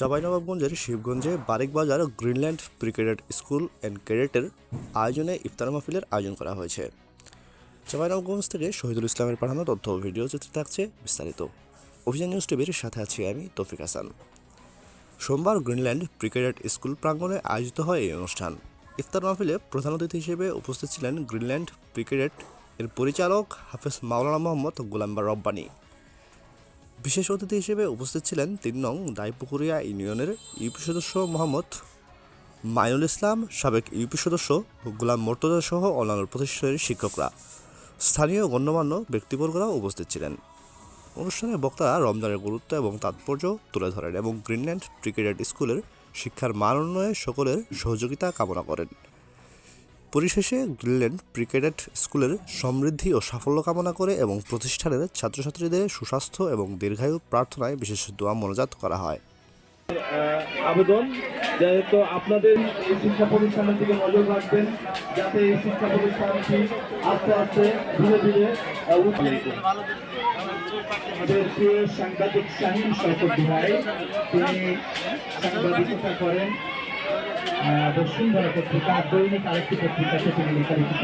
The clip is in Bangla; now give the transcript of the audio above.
চাঁপাইনবাবগঞ্জের শিবগঞ্জে Barikbazar Greenland brigaded school and ক্যাডেটের আয়োজনে ইফতার মাহফিলের আয়োজন করা হয়েছে। চাঁপাইনবাবগঞ্জ থেকে শহীদুল ইসলামের পাঠানো তথ্য ও ভিডিও চিত্রে থাকছে বিস্তারিত। অভিযান নিউজ টিভির সাথে আছি আমি তৌফিক হাসান। সোমবার গ্রিনল্যান্ড ব্রিগেডেড স্কুল প্রাঙ্গণে আয়োজিত হয় এই অনুষ্ঠান। ইফতার মাহফিলে প্রধান অতিথি হিসেবে উপস্থিত ছিলেন গ্রিনল্যান্ড ব্রিগেডেড এর পরিচালক হাফেজ মাওলানা মোহাম্মদ গোলাম্বার রব্বানী। বিশেষ অতিথি হিসেবে উপস্থিত ছিলেন তিন নং দাইপুকুরিয়া ইউনিয়নের ইউপি সদস্য মোহাম্মদ মাইনুল ইসলাম, সাবেক ইউপি সদস্য গোলাম মোর্তজা সহ অন্যান্য প্রতিষ্ঠানের শিক্ষকরা। স্থানীয় গণ্যমান্য ব্যক্তিবর্গরাও উপস্থিত ছিলেন। অনুষ্ঠানে বক্তারা রমজানের গুরুত্ব এবং তাৎপর্য তুলে ধরেন এবং গ্রিনল্যান্ড ব্রিগেডেড স্কুলের শিক্ষার মান উন্নয়নে সকলের সহযোগিতা কামনা করেন। পরিশেষে গ্রিনল্যান্ড ব্রিগেডেড স্কুলের সমৃদ্ধি ও সাফল্য কামনা করে এবং প্রতিষ্ঠানের ছাত্রছাত্রীদের সুস্বাস্থ্য এবং দীর্ঘায়ু প্রার্থনায় বিশেষ দোয়া মনোজাত করা হয়। আবেদন। যেহেতু আপনাদের এই শিক্ষা প্রতিষ্ঠানের দিকে নজর রাখবেন, যাতে এই শিক্ষা প্রতিষ্ঠানটি আস্তে আস্তে ধীরে ধীরে সাংবাদিক শাহিন শওকত ভাই, তিনি সাংবাদিকতা করেন। বসুন্ধরা পত্রিকা দৈনিক আরেকটি পত্রিকা তিনি লেখালেখি